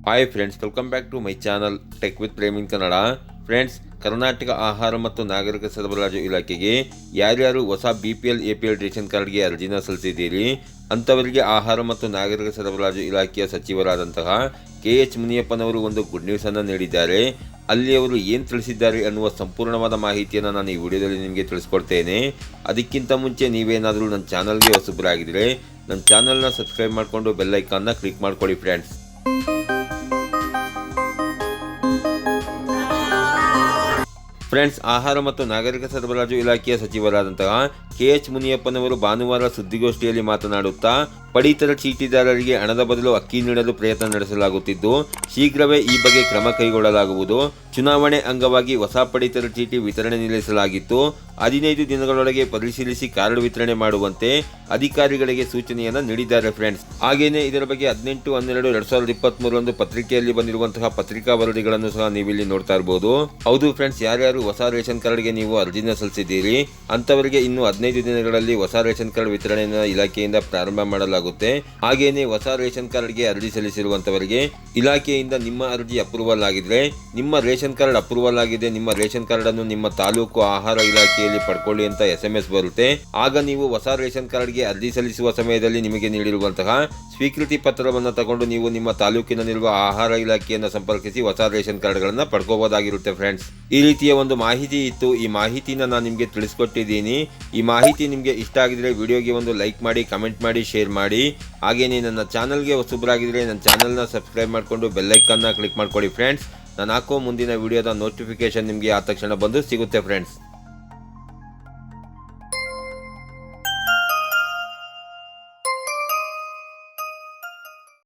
Hi friends welcome back to my channel tech with ಪ್ರೇಮಿನ್ Kannada friends Karnataka ಆಹಾರ ಮತ್ತು ನಾಗರಿಕ ಸರಬರಾಜು ಇಲಾಖೆಗೆ ಯಾರ್ಯಾರು ಹೊಸ B P L A P L ration ಕಾರ್ಡ್ಗೆ ಅರ್ಜಿನ ಸಲ್ಲಿಸಿದ್ದೀರಿ ಅಂಥವರಿಗೆ ಆಹಾರ ಮತ್ತು ನಾಗರಿಕ ಸರಬರಾಜು ಇಲಾಖೆಯ ಸಚಿವರಾದಂತಹ ಕೆ ಎಚ್ ಮುನಿಯಪ್ಪನವರು ಒಂದು ಗುಡ್ ನ್ಯೂಸನ್ನು ನೀಡಿದ್ದಾರೆ ಅಲ್ಲಿ ಅವರು ಏನು ತಿಳಿಸಿದ್ದಾರೆ ಅನ್ನುವ ಸಂಪೂರ್ಣವಾದ ಮಾಹಿತಿಯನ್ನು ನಾನು ಈ ವಿಡಿಯೋದಲ್ಲಿ ನಿಮಗೆ ತಿಳಿಸ್ಕೊಡ್ತೇನೆ ಅದಕ್ಕಿಂತ ಮುಂಚೆ ನೀವೇನಾದರೂ ನನ್ನ ಚಾನಲ್ಗೆ ಹೊಸಬರಾಗಿದ್ದರೆ ನನ್ನ ಚಾನಲ್ನ ಸಬ್ಸ್ಕ್ರೈಬ್ ಮಾಡಿಕೊಂಡು ಬೆಲ್ಲೈಕಾನ್ನ ಕ್ಲಿಕ್ ಮಾಡ್ಕೊಳ್ಳಿ ಫ್ರೆಂಡ್ಸ್ ಫ್ರೆಂಡ್ಸ್ ಆಹಾರ ಮತ್ತು ನಾಗರಿಕ ಸರಬರಾಜು ಇಲಾಖೆಯ ಸಚಿವರಾದಂತಹ ಕೆ ಎಚ್ ಮುನಿಯಪ್ಪನವರು ಭಾನುವಾರ ಸುದ್ದಿಗೋಷ್ಠಿಯಲ್ಲಿ ಮಾತನಾಡುತ್ತಾ, ಪಡಿತರ ಚೀಟಿದಾರರಿಗೆ ಹಣದ ಬದಲು ಅಕ್ಕಿ ನೀಡಲು ಪ್ರಯತ್ನ ನಡೆಸಲಾಗುತ್ತಿದ್ದು, ಶೀಘ್ರವೇ ಈ ಬಗ್ಗೆ ಕ್ರಮ ಕೈಗೊಳ್ಳಲಾಗುವುದು. ಚುನಾವಣೆ ಅಂಗವಾಗಿ ಹೊಸ ಪಡಿತರ ಚೀಟಿ ವಿತರಣೆ ನಿಲ್ಲಿಸಲಾಗಿತ್ತು. ಹದಿನೈದು ದಿನಗಳೊಳಗೆ ಪರಿಶೀಲಿಸಿ ಕಾರ್ಡ್ ವಿತರಣೆ ಮಾಡುವಂತೆ ಅಧಿಕಾರಿಗಳಿಗೆ ಸೂಚನೆಯನ್ನು ನೀಡಿದ್ದಾರೆ ಫ್ರೆಂಡ್ಸ್. ಹಾಗೆಯೇ ಇದರ ಬಗ್ಗೆ ಹದಿನೆಂಟು, ಹನ್ನೆರಡು, ಎರಡ್ ಸಾವಿರದ ಇಪ್ಪತ್ತ್ಮೂರರಂದು ಪತ್ರಿಕೆಯಲ್ಲಿ ಬಂದಿರುವಂತಹ ಪತ್ರಿಕಾ ವರದಿಗಳನ್ನು ಸಹ ನೀವಿಲ್ಲಿ ನೋಡ್ತಾ ಇರಬಹುದು ಹೌದು ಫ್ರೆಂಡ್ಸ್, ಯಾರ್ಯಾರು ಹೊಸ ರೇಷನ್ ಕಾರ್ಡ್ಗೆ ನೀವು ಅರ್ಜಿನ ಸಲ್ಲಿಸಿದ್ದೀರಿ ಅಂತವರಿಗೆ ಇನ್ನು ಹದಿನೈದು ದಿನಗಳಲ್ಲಿ ಹೊಸ ರೇಷನ್ ಕಾರ್ಡ್ ವಿತರಣೆಯನ್ನು ಇಲಾಖೆಯಿಂದ ಪ್ರಾರಂಭ ಮಾಡಲಾಗುತ್ತೆ. ಹಾಗೆಯೇ ಹೊಸ ರೇಷನ್ ಕಾರ್ಡ್ಗೆ ಅರ್ಜಿ ಸಲ್ಲಿಸಿರುವಂತವರಿಗೆ ಇಲಾಖೆಯಿಂದ ನಿಮ್ಮ ಅರ್ಜಿ ಅಪ್ರೂವಲ್ ಆಗಿದ್ರೆ, ನಿಮ್ಮ ರೇಷನ್ ಕಾರ್ಡ್ ಅಪ್ರೂವಲ್ ಆಗಿದೆ, ನಿಮ್ಮ ರೇಷನ್ ಕಾರ್ಡ್ ಅನ್ನು ನಿಮ್ಮ ತಾಲೂಕು ಆಹಾರ ಇಲಾಖೆಯಲ್ಲಿ ಪಡ್ಕೊಳ್ಳಿ ಅಂತ ಎಸ್ ಎಂ ಎಸ್ ಬರುತ್ತೆ. ಆಗ ನೀವು ಹೊಸ ರೇಷನ್ ಕಾರ್ಡ್ಗೆ ಅರ್ಜಿ ಸಲ್ಲಿಸುವ ಸಮಯದಲ್ಲಿ ನಿಮಗೆ ನೀಡಿರುವಂತಹ ಸ್ವೀಕೃತಿ ಪತ್ರವನ್ನು ತಗೊಂಡು ನೀವು ನಿಮ್ಮ ತಾಲೂಕಿನಲ್ಲಿರುವ ಆಹಾರ ಇಲಾಖೆಯನ್ನು ಸಂಪರ್ಕಿಸಿ ಹೊಸ ರೇಷನ್ ಕಾರ್ಡ್ಗಳನ್ನು ಪಡ್ಕೋಬಹುದಾಗಿರುತ್ತೆ ಫ್ರೆಂಡ್ಸ್. ಈ ರೀತಿಯ ಒಂದು ಮಾಹಿತಿ ಇತ್ತು. ಈ ಮಾಹಿತಿನ ನಾನು ನಿಮಗೆ ತಿಳಿಸ್ಕೊಟ್ಟಿದ್ದೀನಿ. ಈ ಮಾಹಿತಿ ನಿಮಗೆ ಇಷ್ಟ ಆಗಿದ್ರೆ ವಿಡಿಯೋಗೆ ಒಂದು ಲೈಕ್ ಮಾಡಿ, ಕಮೆಂಟ್ ಮಾಡಿ, ಶೇರ್ ಮಾಡಿ. ಹಾಗೇನೇ ನನ್ನ ಚಾನಲ್ಗೆ ಹೊಸಬರಾಗಿದ್ರೆ ನನ್ನ ಚಾನಲ್ನ ಸಬ್ಸ್ಕ್ರೈಬ್ ಮಾಡಿಕೊಂಡು ಬೆಲ್ಲೈಕನ್ನ ಕ್ಲಿಕ್ ಮಾಡ್ಕೊಡಿ ಫ್ರೆಂಡ್ಸ್ ನಾನು ಹಾಕೋ ಮುಂದಿನ ವಿಡಿಯೋದ ನೋಟಿಫಿಕೇಶನ್ ನಿಮಗೆ ಆ ತಕ್ಷಣ ಬಂದು ಸಿಗುತ್ತೆ ಫ್ರೆಂಡ್ಸ್